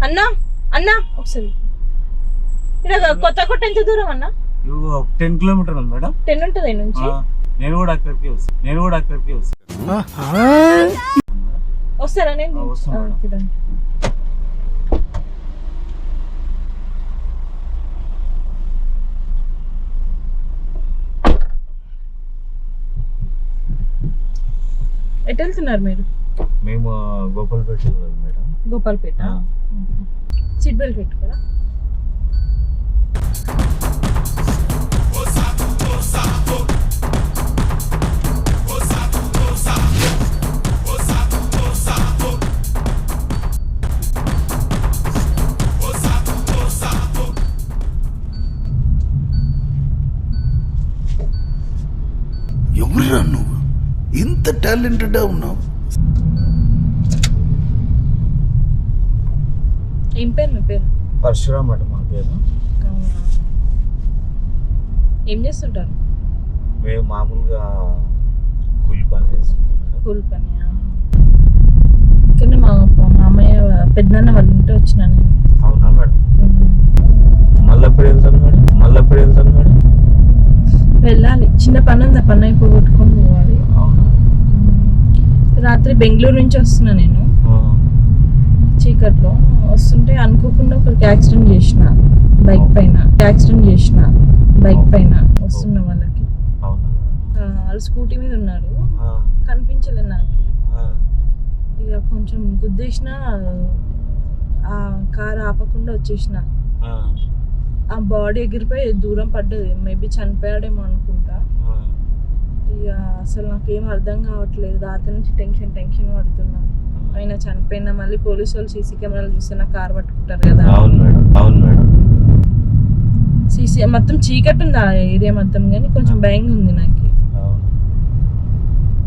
అన్నా అన్నా ఒకసారి కొత్త కొట్ట ఎంత దూరం అన్నా? టెన్ కిలోమీటర్ ఉంది మేడం. టెన్ ఉంటుంది నుంచి? నేను కూడా అక్కడికి వస్తాను నేను కూడా అక్కడికి వస్తాను వస్తారా నేను? ఆ, వస్తాం ఆ, మేడం. ఓకే రండి. ఎటు వెళ్తున్నారు మీరు? మేము Gopalpet madam. Gopalpet. Seat belt పెట్టుకోరా ఎవరురా నువ్వు? ఇంత టాలెంటెడ్ ఉన్నావు? ఏం పేరు మీ పేరు? పరశురామ్ మేడం మా పేరు. ఏం చేస్తుంటారు? మేము మామూలుగా కూలి పని మేడం కూల్ పని ఇక్కడ మా మామయ్య పెద్దనాన్న వాళ్ళ ఇంటి వచ్చినా నేను. అవునా మేడం. మళ్ళీ ఎప్పుడు వెళ్తాను మేడం? మళ్ళీ ఎప్పుడు వెళ్తాను మేడం? వెళ్ళాలి. చిన్న పని ఉంది పని అయిపోగొట్టుకొని పోవాలి. రాత్రి బెంగళూరు నుంచి వస్తున్నా నేను. చీకట్లో. వస్తుంటే అనుకోకుండా ఒకరికి యాక్సిడెంట్ చేసిన బైక్ పైన యాక్సిడెంట్ చేసిన బైక్ పైన వస్తున్న వాళ్ళకి. వాళ్ళు స్కూటీ మీద ఉన్నారు. కనిపించలేదు నాకు. ఇక కొంచెం గుద్దేసిన ఆ కార్ ఆపకుండా వచ్చేసిన. ఆ, బాడీ ఎగిరిపోయి దూరం పడ్డది. మేబీ చనిపోయాడేమో అనుకుంటా. ఇక అసలు నాకేం అర్థం కావట్లేదు. రాత్రి నుంచి టెన్షన్ టెన్షన్ పడుతున్నా. ఆయన చనిపోయినా మళ్ళీ పోలీసు వాళ్ళు సీసీ కెమెరాలు చూస్తే నా కార్ పట్టుకుంటారు కదా. అవును మేడం అవును మేడం. సీసీ మొత్తం చీకటి ఉంది ఆ ఏరియా మొత్తం? కానీ కొంచెం భయంగా ఉంది నాకు.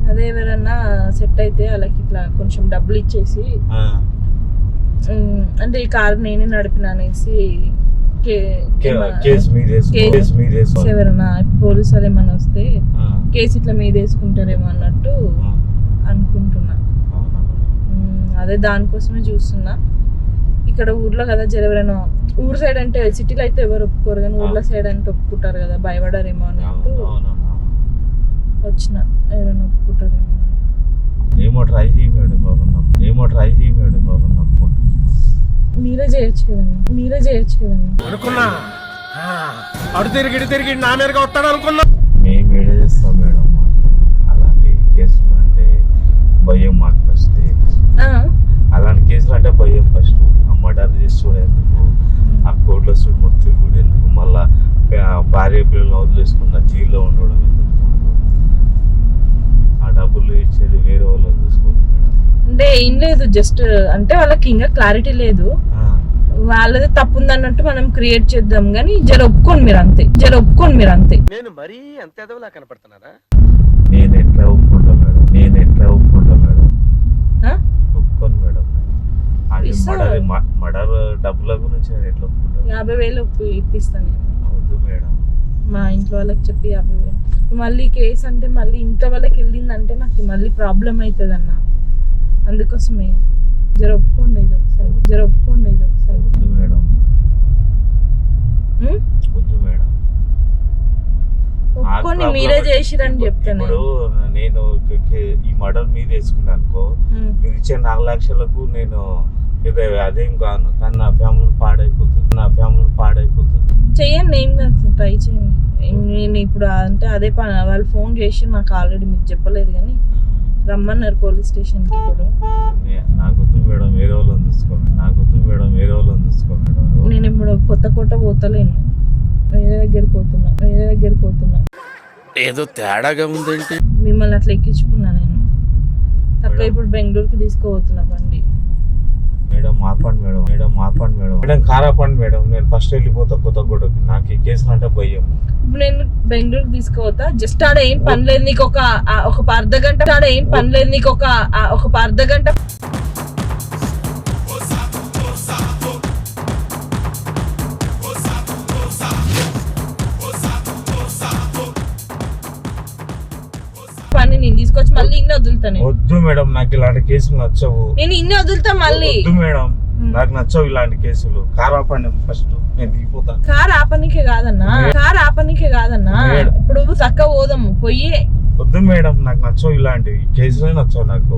అదే ఎవరన్నా సెట్ అయితే వాళ్ళకి ఇట్లా కొంచెం డబ్బులు ఇచ్చేసి అంటే ఈ కార్ నేనే నడిపిన అనేసి ఎవరన్నా పోలీసు వాళ్ళు ఏమన్నా వస్తే కేసు ఇట్లా మీద వేసుకుంటారేమో అన్నట్టు ఆ, అనుకుంటున్నా అవునా మేడం ఉమ్, అదే దానికోసమే చూస్తున్నా. ఇక్కడ ఊర్లో కదా జర ఎవరైనా ఊరు సైడ్ అంటే సిటీలో అయితే ఎవరు ఒప్పుకోరు కానీ ఊర్లో సైడ్ అంటే ఒప్పుకుంటారు కదా భయపడారేమో అన్నట్టు అవునమ్మా. వచ్చిన ఎవరైనా ఒప్పుకుంటారేమో అని. ఏమో ట్రై చేయి మేడం ఎవరన్నా ఏమో ట్రై చేయి మేడం ఎవరన్నా ఒప్పుకుంటా. మీరే చేయొచ్చు కదన్నా మీరే చేయొచ్చు కదన్నా అనుకున్నా. ఆ, అడు తిరిగి తిరిగి నా మీదగా వస్తాడు అనుకున్నా మేము ఏడ చేస్తాం మేడం మాకు అలాంటి కేసులు అంటే భయం మాకు ఫస్ట్ ఆ, అలాంటి కేసులు అంటే భయం ఫస్ట్ ఆ మర్డర్ చేసి చూడేందుకు ఆ కోర్టులో చూడు మొత్తం కూడా ఎందుకు మళ్ళా భార్య పిల్లలు వదిలేసుకున్న జైల్లో ఉండడం ఎందుకు? ఆ డబ్బులు ఇచ్చేది వేరే వాళ్ళు చూసుకోండి అంటే ఏం లేదు జస్ట్ అంటే వాళ్ళకి ఇంకా క్లారిటీ లేదు. వాళ్ళది తప్పు ఉంది అన్నట్టు మనం క్రియేట్ చేద్దాం కానీ జర ఒప్పుకోండి మీరు అంతే జర ఒప్పుకోండి మీరు అంతే. నేను మరీ అంత ఎదవలా కనపడుతున్నారా నేను ఎట్లా ఒప్పుకుంటా మేడం? నేను ఎట్లా ఒప్పుకుంటా మేడం? ఆ? ఒప్పుకోను మేడం. మర్డర్ డబ్బుల గురించి ఎట్లా యాభై వేలు ఇప్పిస్తాను నేను. మేడం. మా ఇంట్లో వాళ్ళకి చెప్పి యాభై వేలు. మళ్ళీ కేసు అంటే మళ్ళీ ఇంట్లో వాళ్ళకి వెళ్ళిందంటే నాకు మళ్ళీ ప్రాబ్లం అవుతుంది అన్న అందుకోసమే జర ఒప్పుకోండి ఇది ఒకసారి. జర ఒప్పుకోండి ఇది ఒకసారి. మేడం? వద్దు మేడం. problem మీరే చేసిరని చెప్తాను నేను. ఈ మర్డర్ మీద వేసుకున్నాను అనుకో. మీరు ఇచ్చే నాలుగు లక్షలకు నేను ఇది అదేం కాను కానీ నా ఫ్యామిలీ పాడైపోతుంది నా ఫ్యామిలీ పాడైపోతుంది చెయ్యండి ఏం కాదు ట్రై చేయండి నేను ఇప్పుడు అంటే అదే పని వాళ్ళు ఫోన్ చేసి నాకు ఆల్రెడీ మీకు చెప్పలేదు కానీ రమ్మన్నారు పోలీస్ స్టేషన్కి ఇప్పుడు నే- నాకు వద్దు మేడం వేరే వాళ్ళని చూసుకోండి. నాకు వద్దు మేడం వేరే వాళ్ళని చూసుకో మేడం. నేను ఇప్పుడు కొత్త కోట పోతలేను. వేరే దగ్గరికి పోతున్నా వేరే దగ్గరికి పోతున్నా. ఏదో తేడాగా ఉందేంటి? మిమ్మల్ని అట్లా ఎక్కించుకున్నా నేను. తక్కువ ఇప్పుడు బెంగళూరుకి తీసుకుపోతున్నా బండి. మేడం ఆపండి మేడం మేడం ఆపండి మేడం. మేడం కార్ ఆపండి మేడం. నేను ఫస్ట్ వెళ్ళిపోతా కొత్త గొడవకి నాకు ఈ కేసులు అంటే భయం. ఇప్పుడు నేను బెంగళూరుకి తీసుకుపోతా. జస్ట్ ఆడ ఏం పని లేదు నీకు ఒక ఒక అర్ధ గంట ఆడ ఏం పని లేదు నీకు ఒక ఒక అర్ధ గంట ఇన్ని వదులుతా నేను. వద్దు మేడం నాకు ఇలాంటి కేసులు నచ్చవు. నేను ఇన్ని వదులుతా మళ్ళీ. వద్దు మేడం నాకు నచ్చవు ఇలాంటి కేసులు. కార్ ఆపండి ఫస్ట్ నేను దిగిపోతాను కార్ ఆపనికే కాదన్నా. కార్ ఆపనికే కాదన్నా. ఇప్పుడు చక్క పోదాము పొయ్యి వద్దు మేడం నాకు నచ్చవు ఇలాంటివి. కేసులే నచ్చవు నాకు.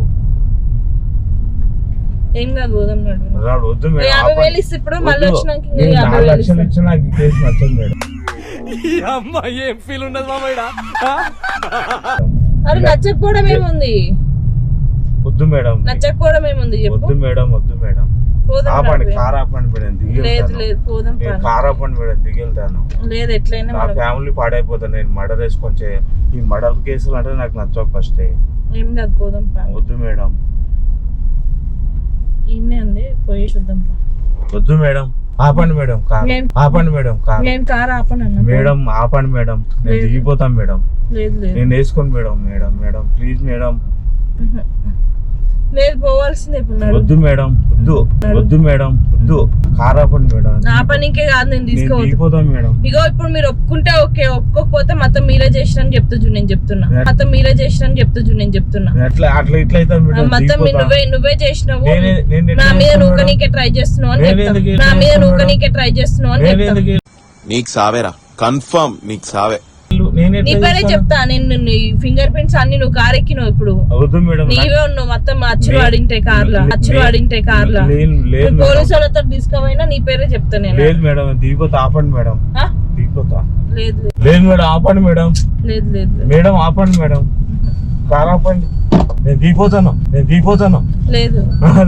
ఏం కాదు పోదాం నడు వద్దు మేడం యాభై ఆపండి. వేలు ఇస్తే ఇప్పుడు మళ్ళీ. వచ్చినాక యాభై లక్షలు. ఇచ్చినా నాకు ఈ కేసు నచ్చదు మేడం. అమ్మాయి ఏం ఫీల్ ఉండదు మామయ్య? అరే నచ్చకపోవడం ఏముంది? వద్దు మేడం. నచ్చకపోవడం ఏముంది వద్దు మేడం వద్దు మేడం. ఆపండి. కార్ ఆపండి మేడం లేదు. లేదు పోదాం. కార్ ఆపండి మేడం దిగి వెళ్తాను లేదు ఎట్లయినా నా ఫ్యామిలీ పాడైపోతాను నేను మర్డర్ వేసుకొని చేయ ఈ మర్డర్ కేసులు అంటే నాకు నచ్చవు ఫస్ట్ ఏం. కాదు పోదాం వద్దు మేడం. ఈయనే ఉంది పోయి చూద్దాం. వద్దు మేడం. ఆపండి మేడం కార్. ఆపండి మేడం కార్. నేను కార్ ఆపనన్నా మేడం ఆపండి మేడం. నేను. దిగిపోతాం మేడం. లేదు లేదు. నేను వేసుకోను madam madam madam. Please madam. లేదు పోవాల్సిందే ఇప్పుడు. వద్దు మేడం వద్దు. వద్దు మేడం వద్దు. కార్ ఆపండి మేడం. నా పనికే కాదు నేను తీసుకోవద్దు. మేడం. ఇగో ఇప్పుడు మీరు ఒప్పుకుంటే ఓకే ఒప్పుకోకపోతే మొత్తం మీరే చేసిన అని చెప్తా చూ నేను చెప్తున్నా. నేను- మొత్తం మీరే చేసిన అని చెప్తా చూ నేను చెప్తున్నా. అట్లా అట్లా ఇట్లా అయితే మొత్తం. నువ్వే నువ్వే చేసినావు. నా మీద చేస్తాను నువ్వు మేడం? నీకే ట్రై చేస్తున్నావు అని నా మీద చేస్తాను నువ్వు మేడం? నీకే ట్రై చేస్తున్నావు అని నీకు సావేరా. కన్ఫర్మ్ నీకు సావే. నీ పేరే? చెప్తా నేను ఫింగర్ ప్రింట్స్ అన్ని నువ్వు కార్ ఎక్కినావు ఇప్పుడు నీవే ఉన్నావు మొత్తం అచ్చులు లే- వాడింటే కార్లా లే- అచ్చులు లే- లేదు లేదు మేడం. పోలీసు వాళ్ళతో తీసుకోపోయినా నీ పేరే చెప్తా నేను లేదు మేడం దిగిపోతా ఆపండి మేడం? దిగిపోతా లేదు లేదు మేడం ఆపండి మేడం లేదు లేదు లేదు. మేడం ఆపండి మేడం కార్ ఆపండి నేను దిగిపోతాను నేను దిగిపోతాను. లేదు.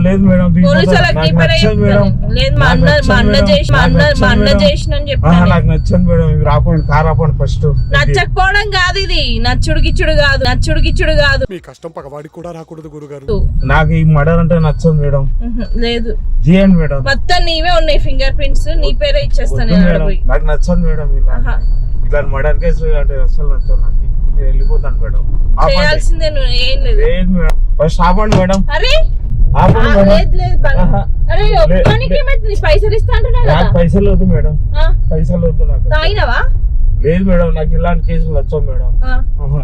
లేదు మేడం నచ్చదు మేడం. లేదు. మా నాకు అన్న మా అన్న మేడం. చేసి మా నాకు అన్న మా అన్న మేడం. చేసిన అని నాకు నచ్చదు మేడం. ఆపండి కార్ ఆపండి ఫస్ట్. నచ్చకపోవడం కాదు ఇది. నచ్చుడు గిచ్చుడు కాదు. నచ్చుడు గిచ్చుడు కాదు. మీ కష్టం పగవాడికి కూడా రాకూడదు గురుగారు. నాకు ఈ మర్డర్ అంటే నచ్చదు మేడం. లేదు. చేయండి మేడం. మొత్తం నీవే ఉన్నాయి ఫింగర్ ప్రింట్స్. నీ పేరే ఇచ్చేస్తాను నాకు నచ్చదు మేడం ఇలా. ఇట్లాంటి మర్డర్ కేసులు అంటే అసలు నచ్చదు నాకు. నేను వెళ్ళిపోతాను మేడం. చేయాల్సిందే నువ్వు ఏం లేదు. లేదు మేడం. ఫస్ట్ ఆపండి మేడం. అరే! ఆపండి లేదు. అరే ఏమైతుంది? పైసలు ఇస్తా అంటున్నా కదా? నాకు పైసలు వద్దు మేడం. ఆ, పైసలు వద్దు నాకు. తాగినవా? లేదు మేడం నాకు ఇలాంటి కేసులు నచ్చవు మేడం.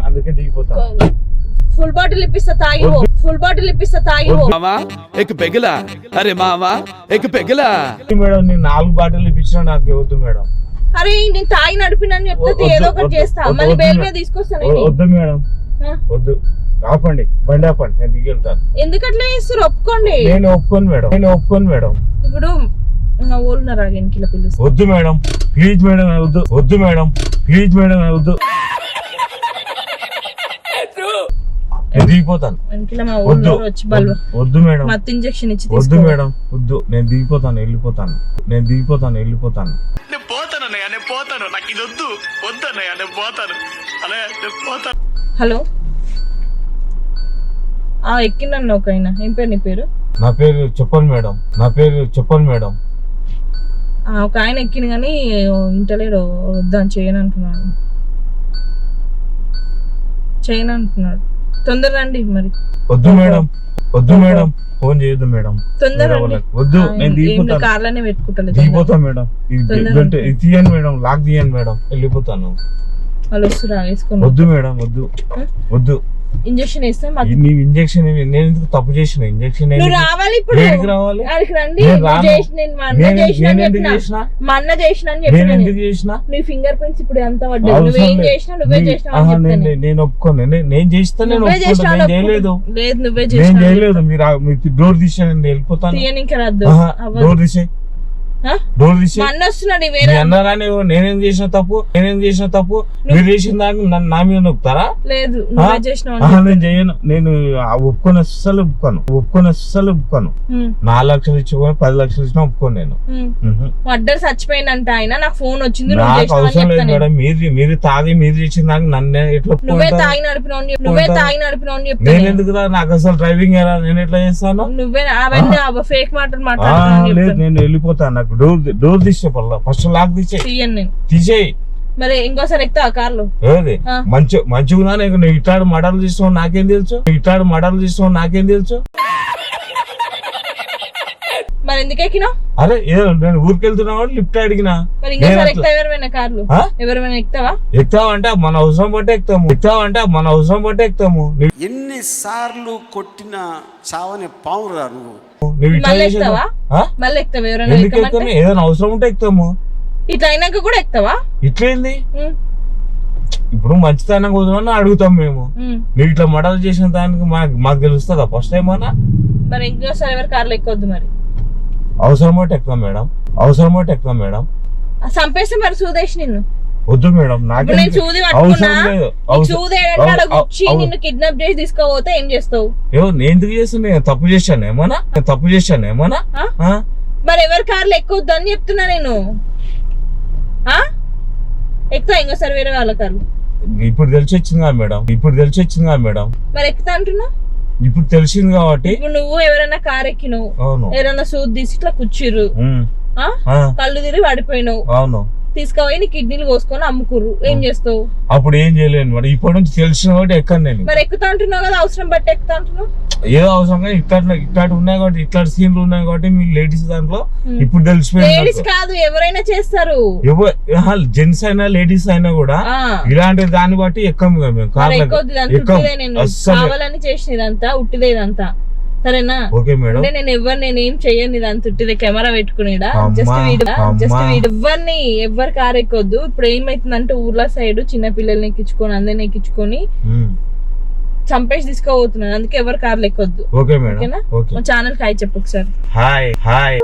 అందుకే దిగిపోతాను ఫుల్ బాటిల్ ఇప్పిస్తా తాగివో ఫుల్ బాటిల్ ఇప్పిస్తా తాగివో మావా ఎక్ పెగలా. అరే మావా ఎక్ పెగలా. మేడం నేను నాలుగు బాటిల్ ఇప్పించినా నాకు వద్దు మేడం. అరే నేను తాగి నడిపినని చెప్తే ఏదో ఒకటి చేస్తా. మళ్ళీ బెయిల్. మీద తీసుకొస్తాను. వద్దు మేడం. వద్దు. ఆపండి బండి ఆపండి నేను దిగి వెళ్తాను ఎందుకు అట్లా చేస్తారు? ఒప్పుకోండి. నేను ఒప్పుకోను మేడం నేను ఒప్పుకోను మేడం. ఇప్పుడు నా ఊళ్ళున్నారు ఆ వెనకిల పిలుస్తా. వద్దు మేడం ప్లీజ్ మేడం వద్దు. వద్దు మేడం ప్లీజ్ మేడం వద్దు. నేను దిగిపోతాను. వద్దు వద్దు మేడం. మత్తు ఇంజెక్షన్ ఇచ్చి వద్దు మేడం వద్దు. నేను దిగిపోతాను వెళ్ళిపోతాను. నేను దిగిపోతాను వెళ్ళిపోతాను. నేను పోతాను అన్నయ్య నేను పోతాను. నాకు ఇది వద్దు. వద్దు అన్నయ్య నేను పోతాను. అన్నయ్య నేను పోతాను. హలో. ఆ ఎక్కినన్ను ఒక ఆయన. ఏం పేరు నీ పేరు? నా పేరు చెప్పండి మేడం. నా పేరు చెప్పండి మేడం. ఆ, ఒక ఆయన ఎక్కిన కానీ ఇంటలేడు. వద్దాని చేయను అంటున్నాడు చేయను అంటున్నాడు తొందర రండి మరి. వద్దు మేడం. వద్దు మేడం ఫోన్ చేయొద్దు మేడం. వద్దు నేను దిగిపోతాను. మేడం. ఇది తీయండి మేడం లాక్ తీయండి మేడం. వెళ్ళిపోతాను. వద్దు మేడం వద్దు. వద్దు. ఇంజక్షన్ వేస్తే మాకు ఈ- నీ ఇంజక్షన్ నేను ఎందుకు తప్పు చేసిన? ఇంజక్షన్ నువ్వు రావాలి ఇప్పుడు. దేనికి రావాలి? ఆడికి రండి. నేను నేను మా అన్న నేను- చేసిన అని నేను ఎందుకు చెప్పిన. చేసిన? మా అన్న చేసిన అని నేను చెప్పిన ఎందుకు చేసిన? నీ ఫింగర్ ప్రింట్స్ ఇప్పుడు ఎంత అవసరం నువ్వేం. చేసినా నువ్వే నీ- చేసినావు ఆహా, అని నేను నేను ఒప్పుకోను. నేను నేను చేస్తా నేను నేను చేయలేదు. లేదు నువ్వే నేను చేసినావు చేయలేదు. మీరు మీరు డోర్ తీసే నేను వెళ్ళిపోతాను. తీయనికి రాదు. ఆహా, అవ్వదు. డోర్ తీసే? డోర్ తీసే. వస్తున్నాడు వేరే అన్నారాని నేనేం చేసిన తప్పు? నేనేం చేసిన తప్పు? మీరు చేసిన దాన్ని నన్ను నా మీద నొక్కుతారా? లేదు. నేను చేయను. నేను ఆ ఒప్పుకొని అస్సలు ఒప్పుకోను. ఒప్పుకొని అస్సలు ఒప్పుకోను. నాలుగు లక్షలు ఇచ్చుకొని పది లక్షలు ఇచ్చినా ఒప్పుకోను నేను. అడ్డర్ చచ్చిపోయిందంట ఆయన. నాకు ఫోన్ వచ్చింది నాకు అవసరం లేదు. మేడం. మీరు మీరు తాగి మీరు చేసిన దానికి నన్ను ఎట్లా నువ్వే? తాగి నడిపినావు నువ్వే. తాగి నడిపినావు నేను. ఎందుకు? నాకు అసలు డ్రైవింగ్ ఎలా నేను ఎట్లా చేస్తాను? నువ్వే అవన్నీ ఫేక్ మాటలు మాట్లాడుతున్నావు నేను వెళ్ళిపోతాను నాకు డోర్ డోర్ తీసే పర్లా. ఫస్ట్ లాక్ తీసే నేను తీసేయి. మరి ఇంకోసారి ఎక్కుతా కార్లో? ఏది. మంచి మంచిగా నీకు. నువ్వు ఇట్లాడు మడలు తీసుకో నాకేం తెలుసు? ఇట్లాడు మడలు తీసుకో నాకేం తెలుసు? మరి ఎందుకు ఎక్కినావు? అరే నేను ఊరికి వెళ్తున్నావు లిఫ్ట్ అడిగినా. నేను కార్లు? ఎవరైనా ఎక్కుతావా? ఎక్కుతావంటే మన అవసరం బట్టి ఎక్కుతాము. ఎక్కుతావంటే మన అవసరం బట్టి ఎక్కుతాము. ఎన్నిసార్లు కొట్టిన చావని పావురా నువ్వు? నువ్వు ఇట్లా మళ్ళీ ఎక్కుతావా? ఎక్కుతావా? ఎవరైనా ఎందుకు ఎక్కమంటే ఎక్కుతాము ఏదైనా అవసరం ఉంటే ఎక్కుతాము. ఇట్లా అయినాక కూడా ఎక్కుతావా? ఇట్లేంది? ఉమ్, ఇప్పుడు మంచితనం కోసం అడుగుతాం మేము. ఉమ్. నువ్వు ఇట్లా మర్డర్ చేసిన దానికి మాకు మాకు తెలుస్తుందా? ఫస్ట్ టైం అన్నా? మరి ఇంకోసారి ఎవరి కార్లో ఎక్కొద్దు మరి? అవసరం ఒకటి ఎక్కుతాం మేడం. అవసరం ఒకటి ఎక్కుతాం మేడం. ఆ, చంపేస్తే మరి సూదేష్ నిన్ను. వద్దు మేడం నాకే నేను చూది పట్టుకున్నా అవసరం లేదు నిన్ను కిడ్నాప్ చేసి తీసుకోపోతే ఏం చేస్తావు? ఏమో నేను ఎందుకు చేస్తాను నేను తప్పు చేశాను ఏమన్నా? నేను తప్పు చేశాను ఏమన్నా? మరి ఎవరి కార్లో ఎక్కొద్దు అని చెప్తున్నా నేను. ఎక్కుతా ఇంకోసారి వేరే వాళ్ళ కార్లు? ఇప్పుడు తెలిసి వచ్చింది కదా మేడం ఇప్పుడు తెలిసి వచ్చింది కదా మేడం. మరి ఎక్కుతా అంటున్నా? ఇప్పుడు తెలిసింది కాబట్టి. ఇప్పుడు నువ్వు ఎవరైనా కార్ ఎక్కినావు ఎవరైనా సూద్ తీసి ఇట్లా? ఆ, కళ్ళు తిరిగి పడిపోయినావు. అవును. తీసుకుపోయి నీ కిడ్నీలు కోసుకొని అమ్ముకుర్రు ఏం చేస్తావు అప్పుడు ఏం చేయలేను మేడం ఇప్పటి నుంచి తెలిసిన కాబట్టి ఎక్కను నేను మరి ఎక్కుతా అంటున్నావు కదా అవసరం బట్టి ఎక్కుతా అంటున్నావు ఏదో అవసరం కానీ ఇట్లా ఇట్లాంటి ఉన్నాయి కాబట్టి ఇట్లాంటి సీన్లు ఉన్నాయి కాబట్టి మీ లేడీస్ దాంట్లో. ఇప్పుడు తెలిసిపోయింది లేడీస్ నాకు. కాదు ఎవరైనా చేస్తారు జెంట్స్ అయినా లేడీస్ అయినా కూడా ఇలాంటి దాన్ని బట్టి ఎక్కము కదా మేము మరి కార్లకు. ఎక్కువద్దు ఇదంతా ఎక్కం. ఉట్టిదే నేను అస్సలు. కావాలని చేసిన ఇదంతా ఉట్టిదే ఇదంతా సరేనా? Okay madam. అంటే నేను ఎవరు నేను ఏం చెయ్యను ఇదంతా ఉట్టిదే camera పెట్టుకునేడా? Just video just. Video ఎవరిని ఎవరు కారు ఎక్కొద్దు. ఇప్పుడు ఏమైతుందంటే ఊర్ల సైడ్ చిన్న పిల్లల్ని ఎక్కించుకొని అందరిని ఎక్కించుకొని. చంపేసి తీసుకోబోతున్నాను అందుకే ఎవరు కార్లు ఎక్కొద్దు. Okay madam. ఓకేనా? ఓకే. మా ఛానల్ హాయ్ చెప్పు ఒకసారి. Hi hi.